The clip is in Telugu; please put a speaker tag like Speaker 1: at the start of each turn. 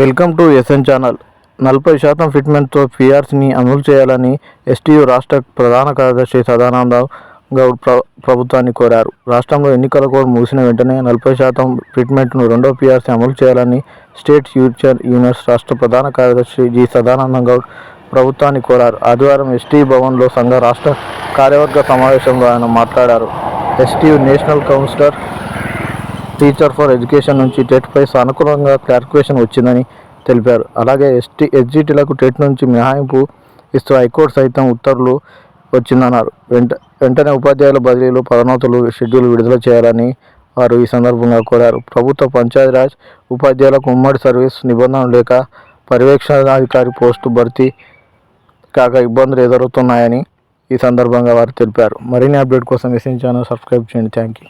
Speaker 1: Welcome to SN channel. నలభై శాతం ఫిట్మెంట్తో పీఆర్సీని అమలు చేయాలని ఎస్టీయు రాష్ట్ర ప్రధాన కార్యదర్శి సదానందరావు గౌడ్ ప్ర ప్రభుత్వాన్ని కోరారు. రాష్ట్రంలో ఎన్నికల కోడ్ ముగిసిన వెంటనే నలభై శాతం ఫిట్మెంట్ను రెండో పిఆర్సీ అమలు చేయాలని స్టేట్ ఫ్యూచర్ యూనివర్స్ రాష్ట్ర ప్రధాన కార్యదర్శి జి సదానంద గౌడ్ ప్రభుత్వాన్ని కోరారు. ఆదివారం ఎస్టీ భవన్లో సంఘ రాష్ట్ర కార్యవర్గ సమావేశంలో ఆయన మాట్లాడారు. STU national councillor teacher for education నుంచి టెట్పై సానుకూలంగా క్లారిఫికేషన్ వచ్చిందని తెలిపారు. అలాగే ఎస్టీ ఎస్జిటీలకు టెట్ నుంచి మినహాయింపు ఇస్తూ హైకోర్టు సైతం ఉత్తర్వులు వచ్చిందన్నారు. వెంట వెంటనే ఉపాధ్యాయుల బదిలీలు పదోన్నతులు షెడ్యూల్ విడుదల చేయాలని వారు ఈ సందర్భంగా కోరారు. ప్రభుత్వ పంచాయతీరాజ్ ఉపాధ్యాయులకు ఉమ్మడి సర్వీస్ నిబంధనలు లేక పర్యవేక్షణాధికారి పోస్టు భర్తీ కాక ఇబ్బందులు ఎదురవుతున్నాయని ఈ సందర్భంగా వారు తెలిపారు. మరిన్ని అప్డేట్ కోసం మెసేజ్ ఛానల్ సబ్స్క్రైబ్ చేయండి. Thank you